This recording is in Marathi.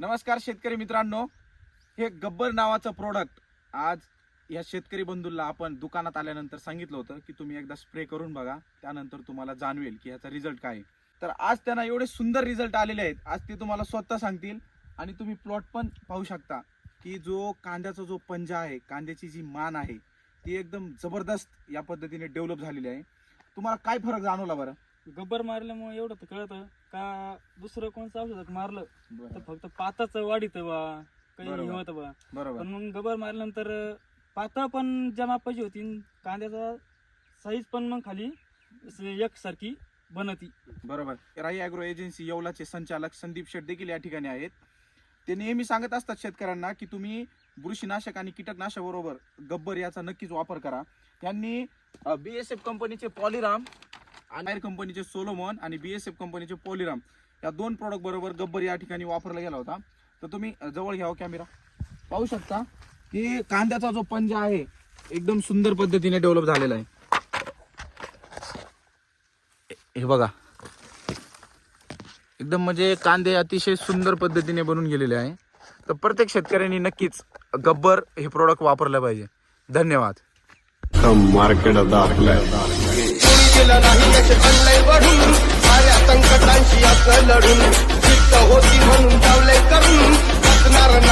नमस्कार शेतकरी मित्रांनो. हे गब्बर नावाचं प्रोडक्ट आज या शेतकरी बंधूला आपण दुकानात आल्यानंतर सांगितलं होतं की तुम्ही एकदा स्प्रे करून बघा. त्यानंतर तुम्हाला जाणवेल की ह्याचा रिझल्ट काय आहे. तर आज त्यांना एवढे सुंदर रिझल्ट आलेले आहेत. आज ते तुम्हाला स्वतः सांगतील आणि तुम्ही प्लॉट पण पाहू शकता की जो कांद्याचा जो पंजा आहे कांद्याची जी मान आहे ती एकदम जबरदस्त या पद्धतीने डेव्हलप झालेली आहे. तुम्हाला काय फरक जाणवला बरं? गब्बर मारल्यामुळे एवढं तर कळतं. का दुसरं कोणतं औषध मारलं तर बरं फक्त पाताच वाढीत बा काही बरोबर. होतं बा. बरोबर. पण मग गब्बर मारल्यानंतर पाता पण ज्या मापाची होती न कांद्याचा साईज पण मग खाली एक सारखी बनती. बरोबर. राई अॅग्रो एजन्सी येवलाचे संचालक संदीप शेट देखील या ठिकाणी आहेत. ते नेहमी सांगत असतात शेतकऱ्यांना की तुम्ही बुरशीनाशक आणि कीटकनाशक बरोबर गब्बर याचा नक्कीच वापर करा. त्यांनी बी एस एफ कंपनीचे पॉलिराम आणि कंपनीचे सोलोमॉन आणि बीएसएफ कंपनीचे पॉलिराम या दोन प्रोडक्ट बरोबर गब्बर या ठिकाणी वापरला गेला होता. तर तुम्ही जवळ घ्यावं कॅमेरा हो पाहू शकता की कांद्याचा जो पंजा आहे एकदम सुंदर पद्धतीने डेव्हलप झालेला आहे. हे बघा. एकदम म्हणजे कांदे अतिशय सुंदर पद्धतीने बनून गेलेले आहे. तर प्रत्येक शेतकऱ्यांनी नक्कीच गब्बर हे प्रोडक्ट वापरलं पाहिजे. धन्यवाद. मार्केट आता आपलं आहे. केलं नाही त्याचे चाललंय वढून